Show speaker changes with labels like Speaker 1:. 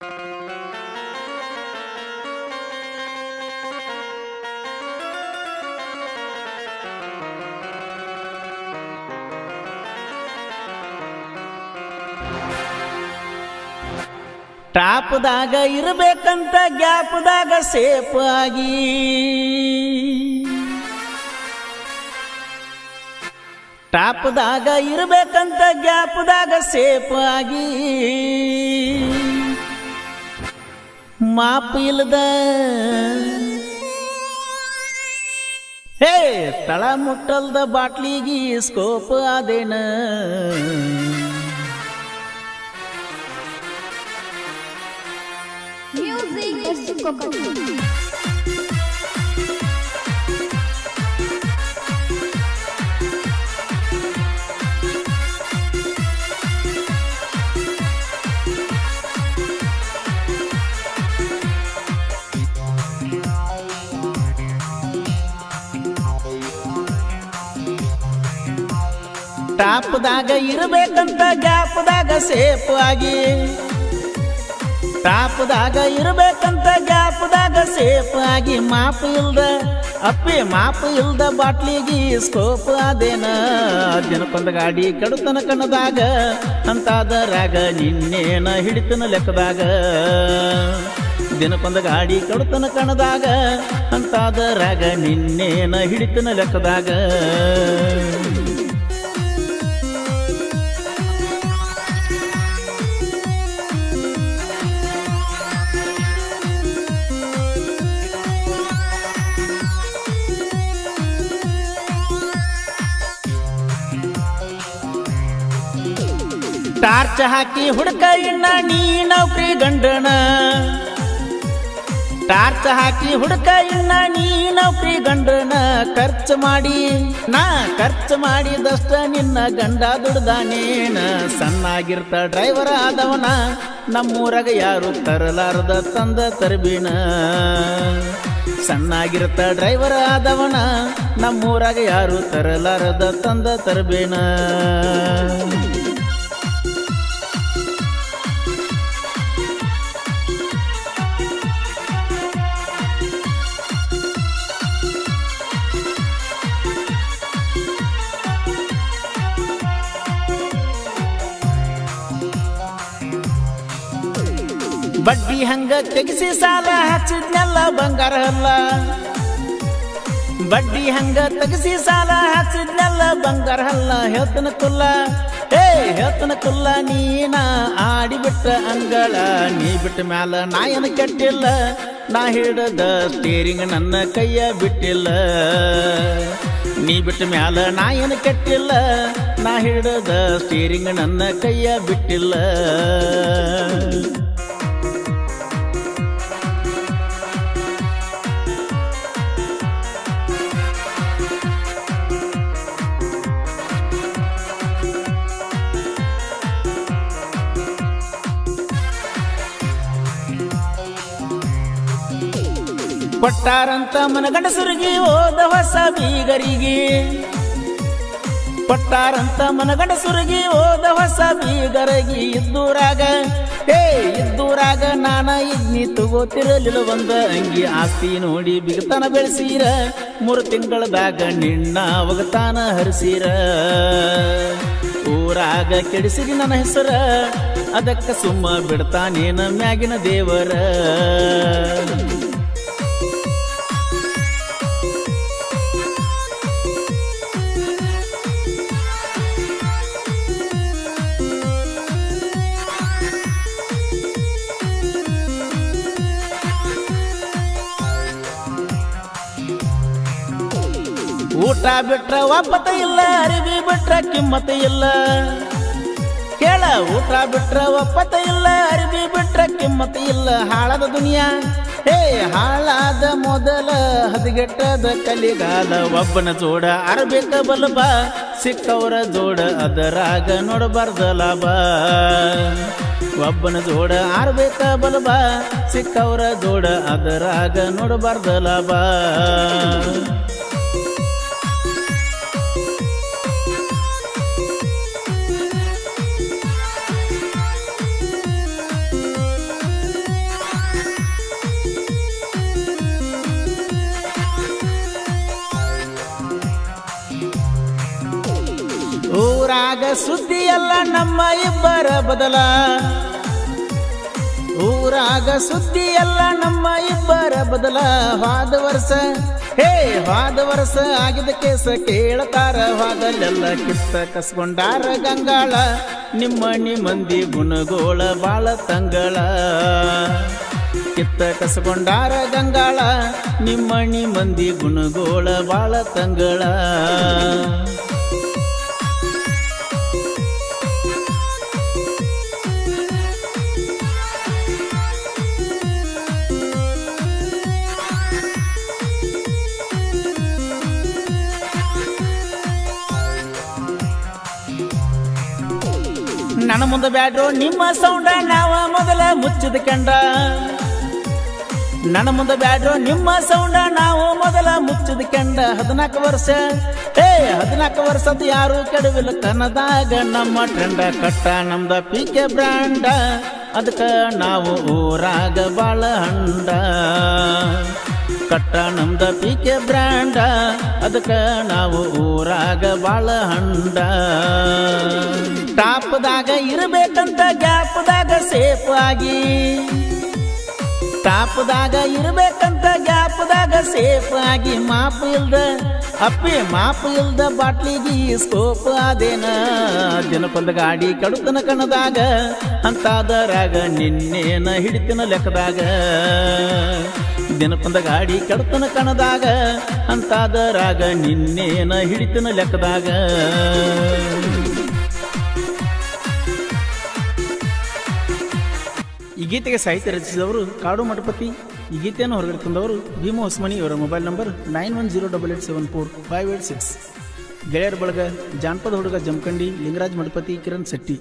Speaker 1: ಟಾಪ್ದಾಗ ಇರಬೇಕಂತ ಗ್ಯಾಪ್ದಾಗ ಸೇಫ್ ಆಗಿ. ಟಾಪ್ದಾಗ ಇರಬೇಕಂತ ಗ್ಯಾಪ್ದಾಗ ಸೇಫ್ ಆಗಿ. ಮಾಪ್ ಇಲ್ಲದ ಹೇ ತಳ ಮುಟ್ಟಲ್ದ ಬಾಟ್ಲಿಗಿ ಸ್ಕೋಪ್ ಆದೇನ?
Speaker 2: Music
Speaker 1: ಟಾಪ್ದಾಗ ಇರಬೇಕಂತ ಗ್ಯಾಪ್ದಾಗ ಸೇಫ್ ಆಗಿ. ಟಾಪ್ದಾಗ ಇರಬೇಕಂತ ಗ್ಯಾಪ್ದಾಗ ಸೇಫ್ ಆಗಿ. ಮಾಪ್ ಇಲ್ದ, ಅಪ್ಪಿ ಮಾಪ್ ಇಲ್ದ ಬಾಟ್ಲಿಗಿ ಸ್ಕೋಪ್ ಅದೇನ ದಿನಕ್ಕೊಂದು ಗಾಡಿ ಕೆಡುತ್ತನ ಕಣ್ಣದಾಗ ಅಂತಾದರಾಗ ನಿನ್ನೇನ ಹಿಡಿತನ ಲೆಕ್ಕದಾಗ. ದಿನಕ್ಕೊಂದು ಗಾಡಿ ಕಡುತನ ಕಣದಾಗ ಅಂತಾದ ಅಂತಾದರಾಗ ನಿನ್ನೇನ ಹಿಡಿತನ ಲೆಕ್ಕದಾಗ. ಟಾರ್ಚ್ ಹಾಕಿ ಹುಡುಕ ಇನ್ನ ನೀ ನೌಕರಿ ಗಂಡನ. ಟಾರ್ಚ್ ಹಾಕಿ ಹುಡುಕ ಇನ್ನ ನೀ ನೌಕರಿ ಗಂಡನ. ಖರ್ಚು ಮಾಡಿ, ನಾ ಖರ್ಚು ಮಾಡಿದಷ್ಟ ನಿನ್ನ ಗಂಡ ದುಡ್ದಾನೇನ. ಸಣ್ಣಾಗಿರ್ತ ಡ್ರೈವರ್ ಆದವನ ನಮ್ಮೂರಾಗ ಯಾರು ತರಲಾರದ ತಂದ ತರಬೀಣ ಸಣ್ಣಾಗಿರ್ತ ಡ್ರೈವರ್ ಆದವನ ನಮ್ಮೂರಾಗ ಯಾರು ತರಲಾರದ ತಂದ ತರಬೇನ. ಬಡ್ಡಿ ಹಂಗ ತೆಗಿಸಿ ಸಾಲ ಹಚ್ಚಿದ್ನೆಲ್ಲ ಬಂಗಾರ ಅಲ್ಲ ಬಡ್ಡಿ ಹಂಗ ತೆಗಿಸಿ ಸಾಲ ಹಚ್ಚಿದ್ನೆಲ್ಲ ಬಂಗಾರ ಅಲ್ಲ ಹೇಳ್ತನ ಕುಲ್ಲ ಏ ಹೇಳ್ತನ ಕುಲ್ಲ, ನೀನ ಆಡಿಬಿಟ್ಟ ಅಂಗಳ, ನೀ ಬಿಟ್ಟ ಮ್ಯಾಲ ನಾ ಏನ ಕೆಟ್ಟಿಲ್ಲ. ನಾ ಹಿಡದ ಸ್ಟೇರಿಂಗ್ ನನ್ನ ಕೈಯ ಬಿಟ್ಟಿಲ್ಲ. ನೀ ಬಿಟ್ಟ ಮ್ಯಾಲ ನಾ ಏನು ಕೆಟ್ಟಿಲ್ಲ. ನಾ ಹಿಡದ ಸ್ಟೇರಿಂಗ್ ನನ್ನ ಕೈಯ ಬಿಟ್ಟಿಲ್ಲ. ಕೊಟ್ಟಾರಂತ ಮನಗಂಡಸರಿಗೆ ಹೋದ ಹೊಸ ಬೀಗರಿಗೆ. ಕೊಟ್ಟಾರಂತ ಮನಗಂಡಸರಿಗೆ ಹೋದ ಹೊಸ ಬೀಗರಿಗೆ ಇದ್ದೂರಾಗ. ಹೇ, ಇದ್ದೂರಾಗ ನಾನ ಇದ್ನಿ ತಗೋತಿರಲಿಲ್ಲ ಒಂದ ಅಂಗಿ ಆಸ್ತಿ ನೋಡಿ ಬಿಗತನ ಬೆಳೆಸೀರ. ಮೂರು ತಿಂಗಳದಾಗ ನಿನ್ನ ಒಗತಾನ ಹರಿಸೀರ. ಊರಾಗ ಕೆಡಿಸಿರಿ ನನ್ನ ಹೆಸರ, ಅದಕ್ಕ ಸುಮ್ಮ ಬಿಡ್ತಾನೇನ ಮ್ಯಾಗಿನ ದೇವರ. ಊಟ ಬಿಟ್ರ ಒಪ್ಪತ ಇಲ್ಲ, ಅರಿವಿ ಬಿಟ್ರ ಕಿಮ್ಮತ ಇಲ್ಲ. ಕೇಳ, ಊಟ ಬಿಟ್ರ ಒಪ್ಪತ ಇಲ್ಲ, ಅರಿವಿ ಬಿಟ್ರ ಕಿಮ್ಮತ ಇಲ್ಲ. ಹಾಳದ ದುನಿಯಾ, ಹೇ, ಹಾಳಾದ ಮೊದಲ ಹದಗೆಟ್ಟದ ಕಲಿಗಾಲ. ಒಬ್ಬನ ಜೋಡ ಅರಬೇಕ ಬಲಬ ಸಿಕ್ಕವರ ಜೋಡ ಅದರಾಗ ನೋಡಬಾರ್ದ ಲಾಭ. ಒಬ್ಬನ ಜೋಡ ಆರ್ಬೇಕ ಬಲಬ ಸಿಕ್ಕವರ ಜೋಡ ಅದರಾಗ ನೋಡಬಾರ್ದ ಲಾಭ. ಸುದ್ದಿ ಎಲ್ಲ ನಮ್ಮ ಇಬ್ಬರ ಬದಲ. ಊರಾಗ ಸುದ್ದಿ ಎಲ್ಲ ನಮ್ಮ ಇಬ್ಬರ ಬದಲ. ವಾದ ವರ್ಷ ಹೇ ವಾದ ವರ್ಷ ಆಗಿದ ಕೇಸ ಕೇಳತಾರ. ವಾದಲ್ಲೆಲ್ಲ ಕಿತ್ತ ಕಸ್ಕೊಂಡಾರ ಗಂಗಾಳ. ನಿಮ್ಮಣಿ ಮಂದಿ ಗುಣಗೋಳ ಬಾಳ ತಂಗಳ. ಕಿತ್ತ ಕಸಗೊಂಡಾರ ಗಂಗಾಳ. ನಿಮ್ಮಣಿ ಮಂದಿ ಗುಣಗೋಳ ಬಾಳ ತಂಗಳ. ನನ್ನ ಮುಂದೆ ಬ್ಯಾಡ್ರು, ನಿಮ್ಮ ಸೌಂಡ ನಾವ ಮೊದಲ ಮುಚ್ಚಿದ ಕಂಡ ನನ್ನ ಮುಂದೆ ಬ್ಯಾಡ್ರು, ನಿಮ್ಮ ಸೌಂಡ ನಾವು ಮೊದಲ ಮುಚ್ಚಿದ ಕಂಡ ಹದಿನಾಲ್ಕು ವರ್ಷ ಏ ಹದಿನಾಲ್ಕು ವರ್ಷದ ಯಾರು ಕೆಡವಿಲ್ಲ ಕನ್ನದಾಗ ನಮ್ಮ ಟ್ರೆಂಡ ಕಟ್ಟ ನಮ್ದ ಪಿಕೆ ಬ್ರಾಂಡ. ಅದಕ್ಕೆ ನಾವು ಊರಾಗ ಬಾಳ ಹಂಡ. ಕಟ್ಟ ನಮ್ದ ಪಿಕೆ ಬ್ರ್ಯಾಂಡ. ಅದಕ್ಕ ನಾವು ಊರಾಗ ಬಾಳ ಹಂಡ. ಟಾಪ್ದಾಗ ಇರಬೇಕಂತ ಗ್ಯಾಪ್ದಾಗ ಸೇಫ್ ಆಗಿ. ಟಾಪ್ದಾಗ ಇರ್ಬೇಕಂತ ಗ್ಯಾಪ್ದಾಗ ಸೇಫ್ ಆಗಿ ಮಾಪ್ ಇಲ್ದ, ಅಪ್ಪಿ ಮಾಪ್ ಇಲ್ದ ಬಾಟ್ಲಿಗೆ ಸ್ಕೋಪ್ ಆದೇನ? ಜನಪದ ಗಾಡಿ ಕಡುತನ ಕಣದಾಗ, ಅಂತಾದರಾಗ ನಿನ್ನೇನ ಹಿಡಿತಿನ ಲೆಕ್ಕದಾಗ. ದಿನಪಂದ ಗಾಡಿ ಕಡುತನ ಕಣದಾಗ, ಅಂತಾದರಾಗ ನಿನ್ನೇನ ಹಿಡಿತಿನ ಲೆಕ್ಕದಾಗ. ಈ ಗೀತೆಗೆ ಸಾಹಿತ್ಯ ರಚಿಸಿದವರು ಕಾಡು ಮಠಪತಿ. ಈ ಗೀತೆಯನ್ನು ಹೊರಗಡೆ ತಂದವರು ಭೀಮ ಹೊಸ್ಮನಿ ಇವರ mobile number nine one zero double eight seven four five eight six. ಗೆಳೆಯರ ಬಳಗ ಜಾನಪದ ಹುಡುಗ ಜಮಖಂಡಿ, ಲಿಂಗರಾಜ್ ಮಠಪತಿ ಕಿರಣ್ ಶೆಟ್ಟಿ.